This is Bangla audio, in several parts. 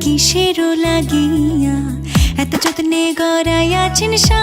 কিসের লাগিয়া এত যত্নে গড়াইয়াছেন সা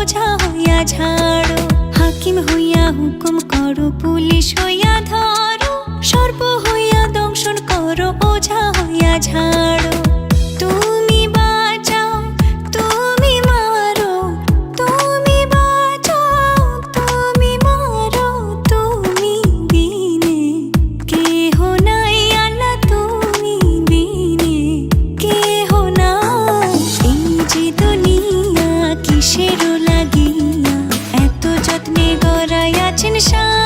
বোঝা হইয়া ঝাড়ো হাকিম হইয়া হুকুম করো, পুলিশ হইয়া ধরো। সর্ব হইয়া দংশন করো বোঝা হইয়া ঝাড়ো 想